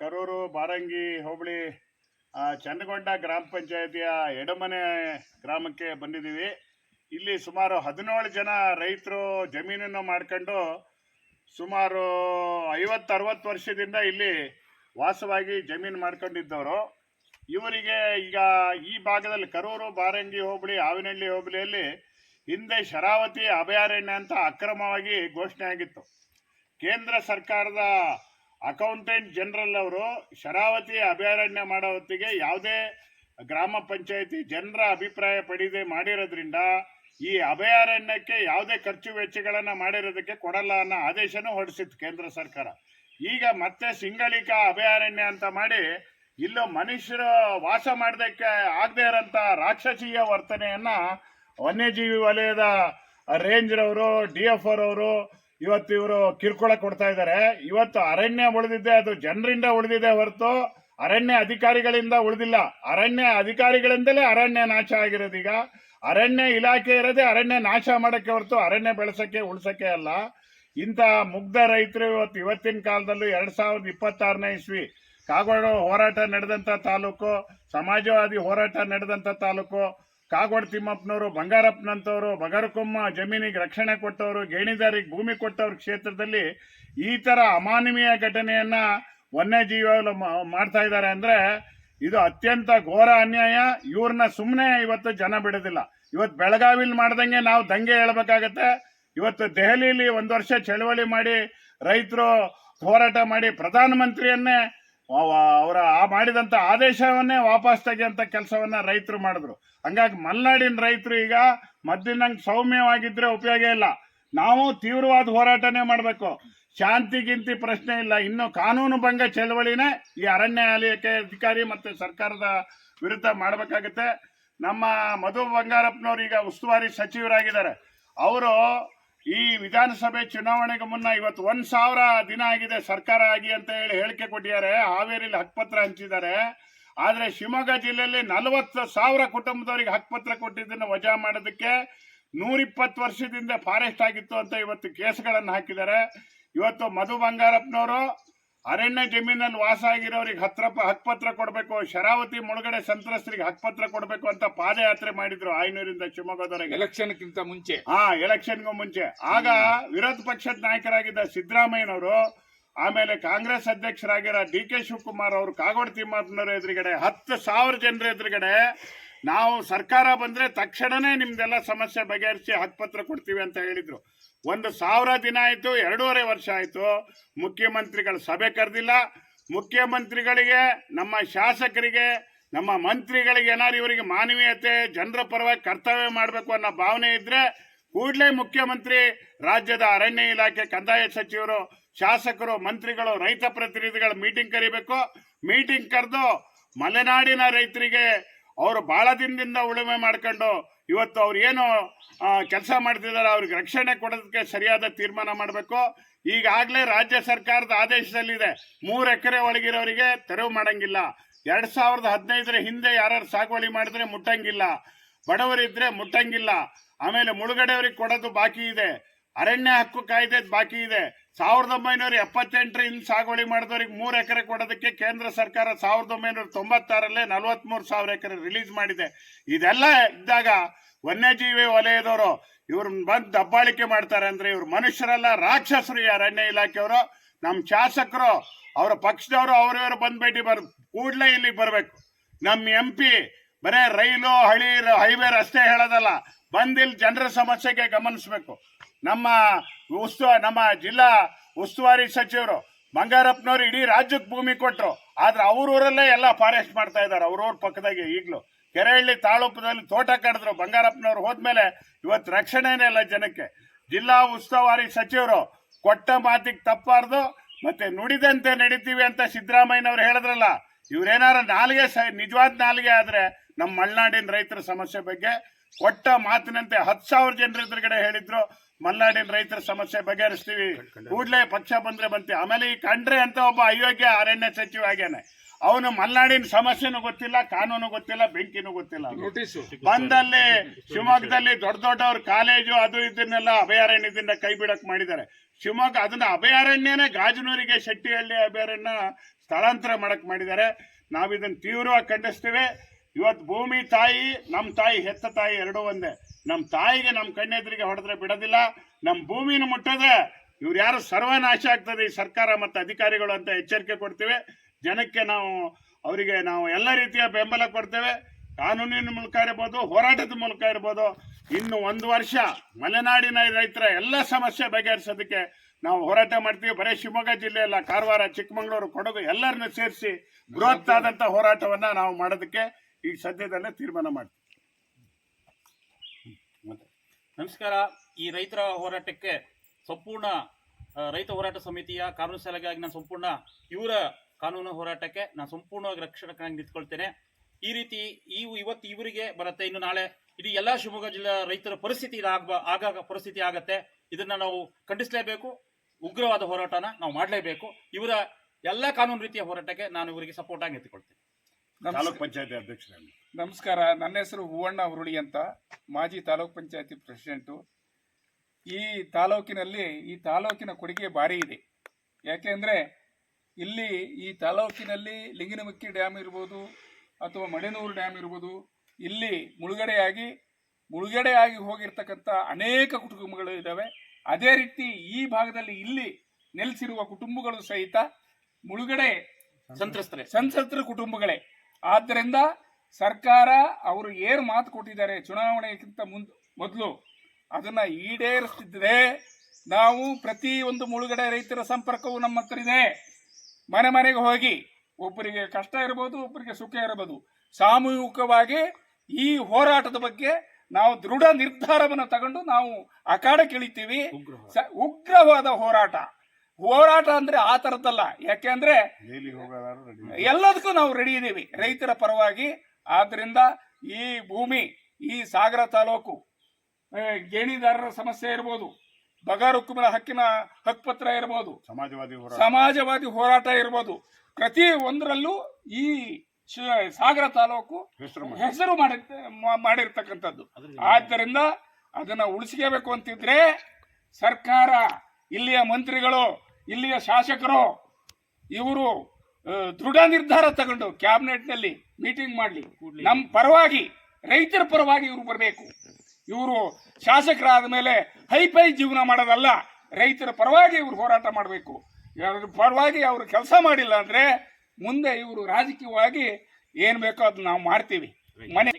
ಕರೂರು, ಬಾರಂಗಿ, ಹೋಬಳಿ ಚನ್ನಗೊಂಡ ಗ್ರಾಮ ಪಂಚಾಯತಿಯ ಎಡಮನೆ ಗ್ರಾಮಕ್ಕೆ ಬಂದಿದ್ದೀವಿ. ಇಲ್ಲಿ ಸುಮಾರು ಹದಿನೇಳು ಜನ ರೈತರು ಜಮೀನನ್ನು ಮಾಡ್ಕೊಂಡು ಸುಮಾರು ಐವತ್ತು ಅರವತ್ತು ವರ್ಷದಿಂದ ಇಲ್ಲಿ ವಾಸವಾಗಿ ಜಮೀನು ಮಾಡ್ಕೊಂಡಿದ್ದವರು. ಇವರಿಗೆ ಈಗ ಈ ಭಾಗದಲ್ಲಿ ಕರೂರು, ಬಾರಂಗಿ, ಹೋಬಳಿ ಆವಿನಹಳ್ಳಿ ಹೋಬಳಿಯಲ್ಲಿ ಹಿಂದೆ ಶರಾವತಿ, ಅಭಯಾರಣ್ಯ ಅಂತ ಅಕ್ರಮವಾಗಿ ಘೋಷಣೆ ಆಗಿತ್ತು. ಕೇಂದ್ರ ಸರ್ಕಾರದ ಅಕೌಂಟೆಂಟ್ ಜನರಲ್ ಅವರು ಶರಾವತಿ ಅಭಯಾರಣ್ಯ ಮಾಡೋ ಹೊತ್ತಿಗೆ ಯಾವುದೇ ಗ್ರಾಮ ಪಂಚಾಯತಿ ಜನರ ಅಭಿಪ್ರಾಯ ಪಡೆದೇ ಮಾಡಿರೋದ್ರಿಂದ ಈ ಅಭಯಾರಣ್ಯಕ್ಕೆ ಯಾವುದೇ ಖರ್ಚು ವೆಚ್ಚಗಳನ್ನು ಮಾಡಿರೋದಕ್ಕೆ ಕೊಡಲ್ಲ ಅನ್ನೋ ಆದೇಶನೂ ಹೊರಡಿಸಿತ್ತು ಕೇಂದ್ರ ಸರ್ಕಾರ. ಈಗ ಮತ್ತೆ ಸಿಂಗಳಿಕ ಅಭಯಾರಣ್ಯ ಅಂತ ಮಾಡಿ ಇಲ್ಲೂ ಮನುಷ್ಯರು ವಾಸ ಮಾಡೋದಕ್ಕೆ ಆಗದೆ ಇರೋಂಥ ರಾಕ್ಷಸೀಯ ವರ್ತನೆಯನ್ನ ವನ್ಯಜೀವಿ ವಲಯದ ರೇಂಜ್ರವರು, ಡಿ ಎಫ್ ಅವರು ಇವತ್ತು ಇವರು ಕಿರುಕುಳ ಕೊಡ್ತಾ ಇದ್ದಾರೆ. ಇವತ್ತು ಅರಣ್ಯ ಉಳಿದಿದೆ, ಅದು ಜನರಿಂದ ಉಳಿದಿದೆ ಹೊರತು ಅರಣ್ಯ ಅಧಿಕಾರಿಗಳಿಂದ ಉಳಿದಿಲ್ಲ. ಅರಣ್ಯ ಅಧಿಕಾರಿಗಳಿಂದಲೇ ಅರಣ್ಯ ನಾಶ ಆಗಿರೋದು ಈಗ. ಅರಣ್ಯ ಇಲಾಖೆ ಇರೋದೇ ಅರಣ್ಯ ನಾಶ ಮಾಡಕ್ಕೆ ಹೊರತು ಅರಣ್ಯ ಬೆಳೆಸೋಕ್ಕೆ, ಉಳಿಸೋಕ್ಕೆ ಅಲ್ಲ. ಇಂಥ ಮುಗ್ಧ ರೈತರು ಇವತ್ತು ಇವತ್ತಿನ ಕಾಲದಲ್ಲೂ ಎರಡ್ ಸಾವಿರದ ಇಪ್ಪತ್ತಾರನೇ ಇಸ್ವಿ ಕಾಗೋಡು ಹೋರಾಟ ನಡೆದಂಥ ತಾಲೂಕು, ಸಮಾಜವಾದಿ ಹೋರಾಟ ನಡೆದಂಥ ತಾಲೂಕು ಕಾಗೋಡು ತಿಮ್ಮಪ್ಪನವರು, ಬಂಗಾರಪ್ಪನಂತವರು, ಬಗರಕುಮ್ಮ ಜಮೀನಿಗೆ ರಕ್ಷಣೆ ಕೊಟ್ಟವರು ಗೇಣಿದಾರಿಗೆ ಭೂಮಿ ಕೊಟ್ಟವ್ರ ಕ್ಷೇತ್ರದಲ್ಲಿ ಈ ಥರ ಅಮಾನವೀಯ ಘಟನೆಯನ್ನ ವನ್ಯಜೀವಿಗಳು ಮಾಡ್ತಾ ಇದ್ದಾರೆ ಅಂದ್ರೆ ಇದು ಅತ್ಯಂತ ಘೋರ ಅನ್ಯಾಯ. ಇವ್ರನ್ನ ಸುಮ್ಮನೆ ಇವತ್ತು ಜನ ಬಿಡೋದಿಲ್ಲ. ಇವತ್ತು ಬೆಳಗಾವಿಲಿ ಮಾಡ್ದಂಗೆ ನಾವು ದಂಗೆ ಹೇಳ್ಬೇಕಾಗತ್ತೆ. ಇವತ್ತು ದೆಹಲಿಯಲ್ಲಿ ಒಂದು ವರ್ಷ ಚಳವಳಿ ಮಾಡಿ ರೈತರು ಹೋರಾಟ ಮಾಡಿ ಪ್ರಧಾನಮಂತ್ರಿಯನ್ನೇ ಅವರ ಆ ಮಾಡಿದಂತ ಆದೇಶವನ್ನೇ ವಾಪಸ್ ತೆಗೆಯಂತ ಕೆಲಸವನ್ನ ರೈತರು ಮಾಡಿದ್ರು. ಹಂಗಾಗಿ ಮಲೆನಾಡಿನ ರೈತರು ಈಗ ಮೊದಲಿನಂಗೆ ಸೌಮ್ಯವಾಗಿದ್ರೆ ಉಪಯೋಗ ಇಲ್ಲ. ನಾವು ತೀವ್ರವಾದ ಹೋರಾಟನೆ ಮಾಡಬೇಕು. ಶಾಂತಿ ಗಿಂತಿ ಪ್ರಶ್ನೆ ಇಲ್ಲ. ಇನ್ನು ಕಾನೂನು ಭಂಗ ಚಳವಳಿನೇ ಈ ಅರಣ್ಯ ಇಲಾಖೆ ಅಧಿಕಾರಿ ಮತ್ತೆ ಸರ್ಕಾರದ ವಿರುದ್ಧ ಮಾಡಬೇಕಾಗುತ್ತೆ. ನಮ್ಮ ಮಧು ಬಂಗಾರಪ್ಪನವ್ರು ಈಗ ಉಸ್ತುವಾರಿ ಸಚಿವರಾಗಿದ್ದಾರೆ. ಅವರು ಈ ವಿಧಾನಸಭೆ ಚುನಾವಣೆಗೆ ಮುನ್ನ ಇವತ್ತು ಒಂದ್ ಸಾವಿರ ದಿನ ಆಗಿದೆ, ಸರ್ಕಾರ ಆಗಿ ಅಂತ ಹೇಳಿ ಹೇಳಿಕೆ ಕೊಟ್ಟಿದ್ದಾರೆ. ಹಾವೇರಿಲಿ ಹಕ್ಪತ್ರ ಹಂಚಿದ್ದಾರೆ. ಆದ್ರೆ ಶಿವಮೊಗ್ಗ ಜಿಲ್ಲೆಯಲ್ಲಿ ನಲವತ್ತು ಸಾವಿರ ಕುಟುಂಬದವರಿಗೆ ಹಕ್ಪತ್ರ ಕೊಟ್ಟಿದ್ದನ್ನು ವಜಾ ಮಾಡೋದಕ್ಕೆ ನೂರಿಪ್ಪತ್ತು ವರ್ಷದಿಂದ ಫಾರೆಸ್ಟ್ ಆಗಿತ್ತು ಅಂತ ಇವತ್ತು ಕೇಸ್ಗಳನ್ನು ಹಾಕಿದ್ದಾರೆ. ಇವತ್ತು ಮಧು ಬಂಗಾರಪ್ಪನವರು ಅರಣ್ಯ ಜಮೀನಲ್ಲಿ ವಾಸ ಆಗಿರೋರಿಗೆ ಹತ್ರ ಹಕ್ಪತ್ರ ಕೊಡಬೇಕು ಶರಾವತಿ ಮುಳುಗಡೆ ಸಂತ್ರಸ್ತರಿಗೆ ಹಕ್ಪತ್ರ ಕೊಡಬೇಕು ಅಂತ ಪಾದಯಾತ್ರೆ ಮಾಡಿದ್ರು ಆಯನೂರಿಂದ ಶಿವಮೊಗ್ಗದವರೆಗೆ. ಎಲೆಕ್ಷನ್ಗಿಂತ ಮುಂಚೆ. ಹಾ ಎಲೆಕ್ಷನ್ಗೂ ಮುಂಚೆ. ಆಗ ವಿರೋಧ ಪಕ್ಷದ ನಾಯಕರಾಗಿದ್ದ ಸಿದ್ದರಾಮಯ್ಯನವರು ಆಮೇಲೆ ಕಾಂಗ್ರೆಸ್ ಅಧ್ಯಕ್ಷರಾಗಿರೋ ಡಿ ಕೆ ಶಿವಕುಮಾರ್ ಅವರು ಕಾಗೋಡು ತಿಮ್ಮಪ್ಪನವರ ಎದುರುಗಡೆ ಹತ್ತು ಸಾವಿರ ಜನರ ಎದುರುಗಡೆ ನಾವು ಸರ್ಕಾರ ಬಂದ್ರೆ ತಕ್ಷಣನೇ ನಿಮ್ದೆಲ್ಲ ಸಮಸ್ಯೆ ಬಗೆಹರಿಸಿ ಹಕ್ಪತ್ರ ಕೊಡ್ತೀವಿ ಅಂತ ಹೇಳಿದ್ರು. ಒಂದು ಸಾವಿರ ದಿನ ಆಯ್ತು, ಎರಡೂವರೆ ವರ್ಷ ಆಯ್ತು, ಮುಖ್ಯಮಂತ್ರಿಗಳ ಸಭೆ ಕರೆದಿಲ್ಲ. ಮುಖ್ಯಮಂತ್ರಿಗಳಿಗೆ, ನಮ್ಮ ಶಾಸಕರಿಗೆ, ನಮ್ಮ ಮಂತ್ರಿಗಳಿಗೆ ಏನಾದ್ರು ಇವರಿಗೆ ಮಾನವೀಯತೆ, ಜನರ ಪರವಾಗಿ ಕರ್ತವ್ಯ ಮಾಡಬೇಕು ಅನ್ನೋ ಭಾವನೆ ಇದ್ರೆ ಕೂಡಲೇ ಮುಖ್ಯಮಂತ್ರಿ, ರಾಜ್ಯದ ಅರಣ್ಯ ಇಲಾಖೆ ಕಂದಾಯ ಸಚಿವರು, ಶಾಸಕರು, ಮಂತ್ರಿಗಳು, ರೈತ ಪ್ರತಿನಿಧಿಗಳ ಮೀಟಿಂಗ್ ಕರಿಬೇಕು. ಮೀಟಿಂಗ್ ಕರೆದು ಮಲೆನಾಡಿನ ರೈತರಿಗೆ ಅವರು ಬಹಳ ದಿನದಿಂದ ಉಳುಮೆ ಮಾಡ್ಕೊಂಡು ಇವತ್ತು ಅವ್ರು ಏನು ಕೆಲಸ ಮಾಡ್ತಿದ್ದಾರೆ ಅವ್ರಿಗೆ ರಕ್ಷಣೆ ಕೊಡೋದಕ್ಕೆ ಸರಿಯಾದ ತೀರ್ಮಾನ ಮಾಡಬೇಕು. ಈಗಾಗಲೇ ರಾಜ್ಯ ಸರ್ಕಾರದ ಆದೇಶದಲ್ಲಿದೆ, ಮೂರು ಎಕರೆ ಒಳಗಿರೋರಿಗೆ ತೆರವು ಮಾಡಂಗಿಲ್ಲ. ಎರಡು ಸಾವಿರದ ಹದಿನೈದರ ಹಿಂದೆ ಯಾರು ಸಾಗುವಳಿ ಮಾಡಿದ್ರೆ ಮುಟ್ಟಂಗಿಲ್ಲ. ಬಡವರಿದ್ರೆ ಮುಟ್ಟಂಗಿಲ್ಲ. ಆಮೇಲೆ ಮುಳುಗಡೆಯವ್ರಿಗೆ ಕೊಡೋದು ಬಾಕಿ ಇದೆ. ಅರಣ್ಯ ಹಕ್ಕು ಕಾಯ್ದೆ ಬಾಕಿ ಇದೆ. ಸಾವಿರದ ಒಂಬೈನೂರ ಎಪ್ಪತ್ತೆಂಟರಿಂದ ಸಾಗುವಳಿ ಮಾಡಿದವ್ರಿಗೆ ಮೂರು ಎಕರೆ ಕೊಡೋದಕ್ಕೆ ಕೇಂದ್ರ ಸರ್ಕಾರ ಸಾವಿರದ ಒಂಬೈನೂರ ತೊಂಬತ್ತಾರಲ್ಲೇ ನಲ್ವತ್ಮೂರು ಸಾವಿರ ಎಕರೆ ರಿಲೀಸ್ ಮಾಡಿದೆ. ಇದೆಲ್ಲ ಇದ್ದಾಗ ವನ್ಯಜೀವಿ ವಲಯದವರು ಇವ್ರನ್ನ ಬಂದು ದಬ್ಬಾಳಿಕೆ ಮಾಡ್ತಾರೆ ಅಂದ್ರೆ ಇವ್ರು ಮನುಷ್ಯರಲ್ಲ, ರಾಕ್ಷಸರು ಈ ಅರಣ್ಯ ಇಲಾಖೆಯವರು. ನಮ್ಮ ಶಾಸಕರು, ಅವರ ಪಕ್ಷದವರು, ಅವರಿವರು ಬಂದು ಭೇಟಿ ಬರ್, ಕೂಡಲೇ ಇಲ್ಲಿಗೆ ಬರಬೇಕು. ನಮ್ಮ ಎಂ ಪಿ ಬರೇ ರೈಲು, ಹಳಿ, ಹೈವೇ ರಸ್ತೆ ಹೇಳೋದಲ್ಲ ಬಂದಿಲ್ಲಿ ಜನರ ಸಮಸ್ಯೆಗೆ ಗಮನಿಸಬೇಕು. ನಮ್ಮ ಉಸ್ತು ನಮ್ಮ ಜಿಲ್ಲಾ ಉಸ್ತುವಾರಿ ಸಚಿವರು ಬಂಗಾರಪ್ಪನವರು ಇಡೀ ರಾಜ್ಯಕ್ಕೆ ಭೂಮಿ ಕೊಟ್ಟರು ಆದ್ರೆ ಅವ್ರೂರಲ್ಲೇ ಎಲ್ಲ ಫಾರೆಸ್ಟ್ ಮಾಡ್ತಾ ಇದ್ದಾರೆ. ಅವ್ರವ್ರ ಪಕ್ಕದಾಗೆ ಈಗಲೂ. ಕೆರೆಹಳ್ಳಿ ತಾಳೂಪದಲ್ಲಿ ತೋಟ ಕಡಿದ್ರು ಬಂಗಾರಪ್ಪನವ್ರು ಹೋದ್ಮೇಲೆ ಇವತ್ತು ರಕ್ಷಣೆನೇ ಇಲ್ಲ ಜನಕ್ಕೆ. ಜಿಲ್ಲಾ ಉಸ್ತುವಾರಿ ಸಚಿವರು ಕೊಟ್ಟ ಮಾತಿಗೆ ತಪ್ಪಾರ್ದು, ಮತ್ತೆ ನುಡಿದಂತೆ ನಡೀತೀವಿ ಅಂತ ಸಿದ್ದರಾಮಯ್ಯನವ್ರು ಹೇಳಿದ್ರಲ್ಲ, ಇವ್ರೇನಾರ ನಾಲಿಗೆ ನಿಜವಾದ ನಾಲಿಗೆ ಆದ್ರೆ ನಮ್ಮ ಮಲೆನಾಡಿನ ರೈತರ ಸಮಸ್ಯೆ ಬಗ್ಗೆ ಕೊಟ್ಟ ಮಾತಿನಂತೆ ಹತ್ತು ಸಾವಿರ ಜನರ ಎದುರುಗಡೆ ಹೇಳಿದ್ರು ಮಲ್ನಾಡಿನ ರೈತರ ಸಮಸ್ಯೆ ಬಗೆಹರಿಸ್ತೀವಿ. ಕೂಡಲೇ ಪಕ್ಷ ಬಂದ್ರೆ ಬಂತೀವಿ. ಆಮೇಲೆ ಈ ಕಂಡ್ರೆ ಅಂತ ಒಬ್ಬ ಅಯೋಗ್ಯ ಅರಣ್ಯ ಸಚಿವ ಆಗ್ಯಾನೆ. ಅವನು ಮಲ್ನಾಡಿನ ಸಮಸ್ಯೆನೂ ಗೊತ್ತಿಲ್ಲ ಕಾನೂನು ಗೊತ್ತಿಲ್ಲ ಬೆಂಕಿನೂ ಗೊತ್ತಿಲ್ಲ. ಬಂದಲ್ಲಿ ಶಿವಮೊಗ್ಗದಲ್ಲಿ ದೊಡ್ಡ ದೊಡ್ಡವ್ರ ಕಾಲೇಜು ಅದು ಇದನ್ನೆಲ್ಲ ಅಭಯಾರಣ್ಯದಿಂದ ಕೈ ಬಿಡಕ್ ಮಾಡಿದ್ದಾರೆ. ಶಿವಮೊಗ್ಗ ಅದನ್ನ ಅಭಯಾರಣ್ಯನೇ ಗಾಜನೂರಿಗೆ ಶೆಟ್ಟಿಹಳ್ಳಿ ಅಭಯಾರಣ್ಯ ಸ್ಥಳಾಂತರ ಮಾಡಕ್ ಮಾಡಿದ್ದಾರೆ. ನಾವು ಇದನ್ನ ತೀವ್ರವಾಗಿ ಖಂಡಿಸ್ತೀವಿ. ಇವತ್ತು ಭೂಮಿ ತಾಯಿ ನಮ್ಮ ತಾಯಿ ಹೆತ್ತ ತಾಯಿ ಎರಡೂ ಒಂದೇ. ನಮ್ಮ ತಾಯಿಗೆ ನಮ್ಮ ಕಣ್ಣೆದ್ರಿಗೆ ಹೊಡೆದ್ರೆ ಬಿಡೋದಿಲ್ಲ ನಮ್ಮ ಭೂಮಿನ ಮುಟ್ಟದೆ ಇವ್ರು ಯಾರು ಸರ್ವನಾಶ ಆಗ್ತದೆ ಈ ಸರ್ಕಾರ ಮತ್ತು ಅಧಿಕಾರಿಗಳು ಅಂತ ಎಚ್ಚರಿಕೆ ಕೊಡ್ತೇವೆ. ಜನಕ್ಕೆ ನಾವು, ಅವರಿಗೆ ನಾವು ಎಲ್ಲ ರೀತಿಯ ಬೆಂಬಲ ಕೊಡ್ತೇವೆ. ಕಾನೂನಿನ ಮೂಲಕ ಇರ್ಬೋದು, ಹೋರಾಟದ ಮೂಲಕ ಇರ್ಬೋದು. ಇನ್ನು ಒಂದು ವರ್ಷ ಮಲೆನಾಡಿನ ರೈತರ ಎಲ್ಲ ಸಮಸ್ಯೆ ಬಗೆಹರಿಸೋದಕ್ಕೆ ನಾವು ಹೋರಾಟ ಮಾಡ್ತೀವಿ. ಬರೀ ಶಿವಮೊಗ್ಗ ಜಿಲ್ಲೆ ಅಲ್ಲ ಕಾರವಾರ, ಚಿಕ್ಕಮಗಳೂರು, ಕೊಡಗು ಎಲ್ಲರನ್ನು ಸೇರಿಸಿ ಬೃಹತ್ ಆದಂತ ಹೋರಾಟವನ್ನ ನಾವು ಮಾಡೋದಕ್ಕೆ ಈಗ ಸದ್ಯದಲ್ಲೇ ತೀರ್ಮಾನ ಮಾಡ್ತೀವಿ. ನಮಸ್ಕಾರ. ಈ ರೈತರ ಹೋರಾಟಕ್ಕೆ ಸಂಪೂರ್ಣ ರೈತ ಹೋರಾಟ ಸಮಿತಿಯ ಕಾನೂನು ಸಲಹೆಗಾಗಿ ನಾನು ಸಂಪೂರ್ಣ ಇವರ ಕಾನೂನು ಹೋರಾಟಕ್ಕೆ ನಾನು ಸಂಪೂರ್ಣವಾಗಿ ರಕ್ಷಣಕ್ಕಾಗಿ ನಿಂತ್ಕೊಳ್ತೇನೆ. ಈ ರೀತಿ ಈ ಇವತ್ತು ಇವರಿಗೆ ಬರುತ್ತೆ. ಇನ್ನು ನಾಳೆ ಇಡೀ ಎಲ್ಲಾ ಶಿವಮೊಗ್ಗ ಜಿಲ್ಲಾ ರೈತರ ಪರಿಸ್ಥಿತಿ ಆಗ ಆಗಾಗ ಪರಿಸ್ಥಿತಿ ಆಗತ್ತೆ. ಇದನ್ನ ನಾವು ಖಂಡಿಸಲೇಬೇಕು. ಉಗ್ರವಾದ ಹೋರಾಟನ ನಾವು ಮಾಡಲೇಬೇಕು. ಇವರ ಎಲ್ಲ ಕಾನೂನು ರೀತಿಯ ಹೋರಾಟಕ್ಕೆ ನಾನು ಇವರಿಗೆ ಸಪೋರ್ಟ್ ಆಗಿ ತಾಲೂಕ್ ಪಂಚಾಯತಿ ಅಧ್ಯಕ್ಷರಲ್ಲಿ. ನಮಸ್ಕಾರ. ನನ್ನ ಹೆಸರು ಹೂವಣ್ಣ ಹುರುಳಿ ಅಂತ ಮಾಜಿ ತಾಲೂಕ್ ಪಂಚಾಯತಿ ಪ್ರೆಸಿಡೆಂಟು. ಈ ತಾಲೂಕಿನಲ್ಲಿ ಈ ತಾಲೂಕಿನ ಕೊಡುಗೆ ಭಾರಿ ಇದೆ. ಯಾಕೆಂದರೆ ಇಲ್ಲಿ ಈ ತಾಲೂಕಿನಲ್ಲಿ ಲಿಂಗನಮಕ್ಕಿ ಡ್ಯಾಮ್ ಇರ್ಬೋದು ಅಥವಾ ಮಣೆನೂರು ಡ್ಯಾಮ್ ಇರ್ಬೋದು ಇಲ್ಲಿ ಮುಳುಗಡೆಯಾಗಿ ಮುಳುಗಡೆಯಾಗಿ ಹೋಗಿರ್ತಕ್ಕಂಥ ಅನೇಕ ಕುಟುಂಬಗಳು ಇದ್ದಾವೆ. ಅದೇ ರೀತಿ ಈ ಭಾಗದಲ್ಲಿ ಇಲ್ಲಿ ನೆಲೆಸಿರುವ ಕುಟುಂಬಗಳು ಸಹಿತ ಮುಳುಗಡೆ ಸಂತ್ರಸ್ತರೇ. ಸಂತ್ರಸ್ತರ ಕುಟುಂಬಗಳೇ. ಆದ್ದರಿಂದ ಸರ್ಕಾರ ಅವರು ಏನು ಮಾತು ಕೊಟ್ಟಿದ್ದಾರೆ ಚುನಾವಣೆಗಿಂತ ಮುಂದ್ ಮೊದಲು ಅದನ್ನ ಈಡೇರಿಸ್ತಿದ್ರೆ ನಾವು ಪ್ರತಿ ಒಂದು ಮುಳುಗಡೆ ರೈತರ ಸಂಪರ್ಕವು ನಮ್ಮ ಹತ್ರ ಇದೆ. ಮನೆ ಮನೆಗೆ ಹೋಗಿ ಒಬ್ಬರಿಗೆ ಕಷ್ಟ ಇರಬಹುದು ಒಬ್ಬರಿಗೆ ಸುಖ ಇರಬಹುದು ಸಾಮೂಹಿಕವಾಗಿ ಈ ಹೋರಾಟದ ಬಗ್ಗೆ ನಾವು ದೃಢ ನಿರ್ಧಾರವನ್ನು ತಗೊಂಡು ನಾವು ಅಖಾಡಕ್ಕೆ ಇಳಿತೀವಿ. ಸ- ಉಗ್ರವಾದ ಹೋರಾಟ. ಹೋರಾಟ ಅಂದ್ರೆ ಆ ಥರದ್ದಲ್ಲ ಯಾಕೆಂದ್ರೆ ಎಲ್ಲದಕ್ಕೂ ನಾವು ರೆಡಿ ಇದ್ದೀವಿ. ರೈತರ ಪರವಾಗಿ. ಆದ್ರಿಂದ ಈ ಭೂಮಿ ಈ ಸಾಗರ ತಾಲೂಕು ಗೇಣಿದಾರರ ಸಮಸ್ಯೆ ಇರ್ಬೋದು. ಬಗಾರುಕ್ಕುಮನ ಹಕ್ಕಿನ ಹಕ್ಕುಪತ್ರ ಇರ್ಬೋದು. ಸಮಾಜವಾದಿ ಹೋರಾಟ. ಸಮಾಜವಾದಿ ಹೋರಾಟ ಇರ್ಬೋದು. ಪ್ರತಿ ಒಂದರಲ್ಲೂ ಈ ಸಾಗರ ತಾಲೂಕು. ಹೆಸರು ಮಾಡಿ. ಮಾಡಿರ್ತಕ್ಕಂಥದ್ದು. ಆದ್ದರಿಂದ ಅದನ್ನ ಉಳಿಸ್ಕೋಬೇಕು ಅಂತಿದ್ರೆ ಸರ್ಕಾರ ಇಲ್ಲಿಯ ಮಂತ್ರಿಗಳು ಇಲ್ಲಿಯ ಶಾಸಕರು ಇವರು ದೃಢ ನಿರ್ಧಾರ ತಗೊಂಡು ಕ್ಯಾಬಿನೆಟ್ನಲ್ಲಿ ಮೀಟಿಂಗ್ ಮಾಡಲಿ. ನಮ್ಮ ಪರವಾಗಿ ರೈತರ ಪರವಾಗಿ ಇವರು ಬರಬೇಕು. ಇವರು ಶಾಸಕರಾದ ಮೇಲೆ ಹೈಫೈ ಜೀವನ ಮಾಡೋದಲ್ಲ ರೈತರ ಪರವಾಗಿ ಇವರು ಹೋರಾಟ ಮಾಡಬೇಕು. ಯಾರ ಪರವಾಗಿ ಅವರು ಕೆಲಸ ಮಾಡಿಲ್ಲ ಅಂದ್ರೆ ಮುಂದೆ ಇವರು ರಾಜಕೀಯವಾಗಿ ಏನು ಬೇಕೋ ಅದನ್ನ ನಾವು ಮಾಡ್ತೀವಿ. ಮನೆ